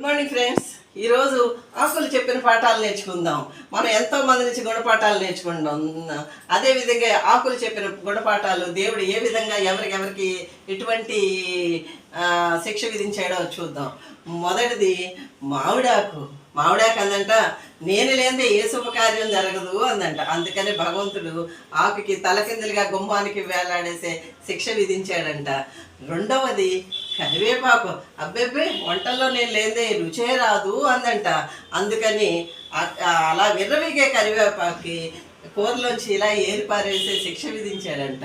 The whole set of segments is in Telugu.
గుడ్ మార్నింగ్ ఫ్రెండ్స్ ఈరోజు ఆకులు చెప్పిన పాఠాలు నేర్చుకుందాం. మనం ఎంతో మంది నుంచి గుణపాఠాలు నేర్చుకుంటాం అదే విధంగా ఆకులు చెప్పిన గుణపాఠాలు దేవుడు ఏ విధంగా ఎవరికెవరికి ఎటువంటి శిక్ష విధించాడో చూద్దాం. మొదటిది మామిడాకు. మామిడాకు అందంట నేను లేనిదే ఏ శుభకార్యం జరగదు అందంట. అందుకని భగవంతుడు ఆకుకి తలకిందులుగా గుమ్మానికి వేలాడేసే శిక్ష విధించాడంట. రెండవది కరివేపాకు. అబ్బెబ్బే వంటల్లో నేను లేదే రుచే రాదు అందంట. అందుకని అలా విర్రవీగే కరివేపాకి కూరలోంచి ఇలా ఏరిపారేసే శిక్ష విధించాడంట.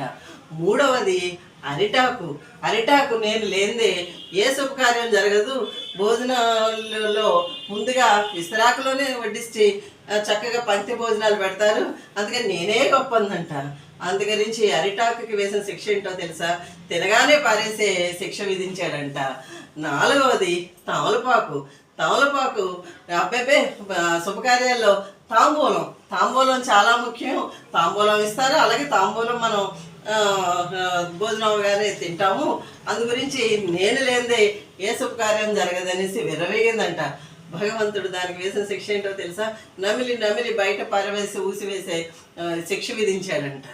మూడవది అరిటాకు. అరిటాకు నేను లేనిదే ఏ శుభకార్యం జరగదు. భోజనాలలో ముందుగా విస్తరాకులోనే వడ్డిస్తే చక్కగా పంక్తి భోజనాలు పెడతారు. అందుకని నేనే గొప్పందంట. అందుగురించి అరిటాకుకి వేసిన శిక్ష ఏంటో తెలుసా? తినగానే పారేసే శిక్ష విధించాడంట. నాలుగవది తమలపాకు. తమలపాకు అబ్బాయి శుభకార్యాల్లో తాంబూలం. తాంబూలం చాలా ముఖ్యం. తాంబూలం ఇస్తారు. అలాగే తాంబూలం మనం భోజనం కానీ తింటాము. అందు గురించి నేను లేనిదే ఏ శుభకార్యం జరగదనేసి విరవేగిందంట భగవంతుడు దానికి వేసిన శిక్ష ఏంటో తెలుసా? నమిలి నమిలి బయట పారవేసి ఊసివేసే శిక్ష విధించాడంట.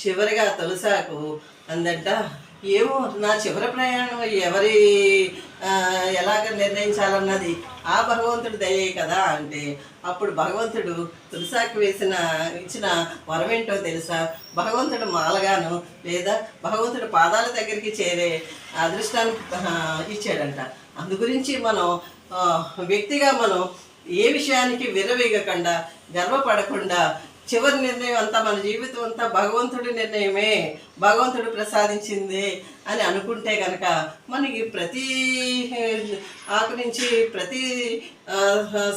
చివరిగా తులసాకు అందంట ఏమో నా చివరి ప్రయాణం ఎవరి ఎలాగ నిర్ణయించాలన్నది ఆ భగవంతుడు దయే కదా అంటే అప్పుడు భగవంతుడు తులసాకు వేసిన ఇచ్చిన వరం ఏంటో తెలుసా? భగవంతుడు మాలగాను లేదా భగవంతుడు పాదాల దగ్గరికి చేరే అదృష్టాన్ని ఇచ్చాడంట. అందు గురించి మనం వ్యక్తిగా మనం ఏ విషయానికి విరవీగకుండా గర్వపడకుండా చివరి నిర్ణయం అంతా మన జీవితం అంతా భగవంతుడి నిర్ణయమే. భగవంతుడు ప్రసాదించింది అని అనుకుంటే కనుక మనకి ప్రతి ఆకు నుంచి ప్రతి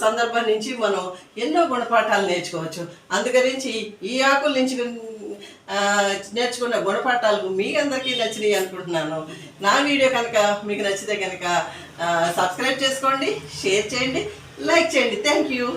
సందర్భం నుంచి మనం ఎన్నో గుణపాఠాలు నేర్చుకోవచ్చు. అందుకరించి ఈ ఆకుల నుంచి నేర్చుకున్న గుణపాఠాలు మీ అందరికీ నచ్చినాయి అనుకుంటున్నాను. నా వీడియో కనుక మీకు నచ్చితే కనుక సబ్స్క్రైబ్ చేసుకోండి షేర్ చేయండి లైక్ చేయండి. Thank you.